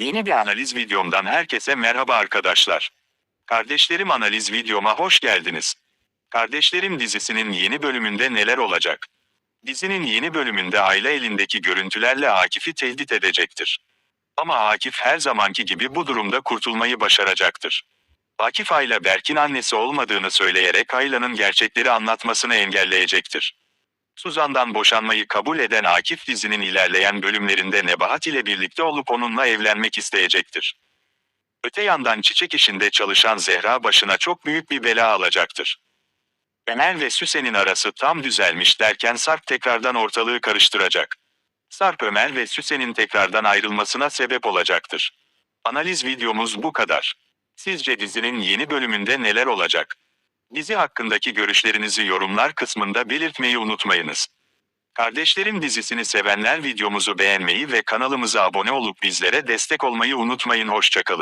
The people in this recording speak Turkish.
Yeni bir analiz videomdan herkese merhaba arkadaşlar. Kardeşlerim analiz videoma hoş geldiniz. Kardeşlerim dizisinin yeni bölümünde neler olacak? Dizinin yeni bölümünde aile elindeki görüntülerle Akif'i tehdit edecektir. Ama Akif her zamanki gibi bu durumda kurtulmayı başaracaktır. Akif Ayla Berk'in annesi olmadığını söyleyerek Ayla'nın gerçekleri anlatmasını engelleyecektir. Suzan'dan boşanmayı kabul eden Akif dizinin ilerleyen bölümlerinde Nebahat ile birlikte olup onunla evlenmek isteyecektir. Öte yandan çiçek işinde çalışan Zehra başına çok büyük bir bela alacaktır. Ömer ve Süsen'in arası tam düzelmiş derken Sarp tekrardan ortalığı karıştıracak. Sarp Ömer ve Süsen'in tekrardan ayrılmasına sebep olacaktır. Analiz videomuz bu kadar. Sizce dizinin yeni bölümünde neler olacak? Dizi hakkındaki görüşlerinizi yorumlar kısmında belirtmeyi unutmayınız. Kardeşlerim dizisini sevenler videomuzu beğenmeyi ve kanalımıza abone olup bizlere destek olmayı unutmayın. Hoşçakalın.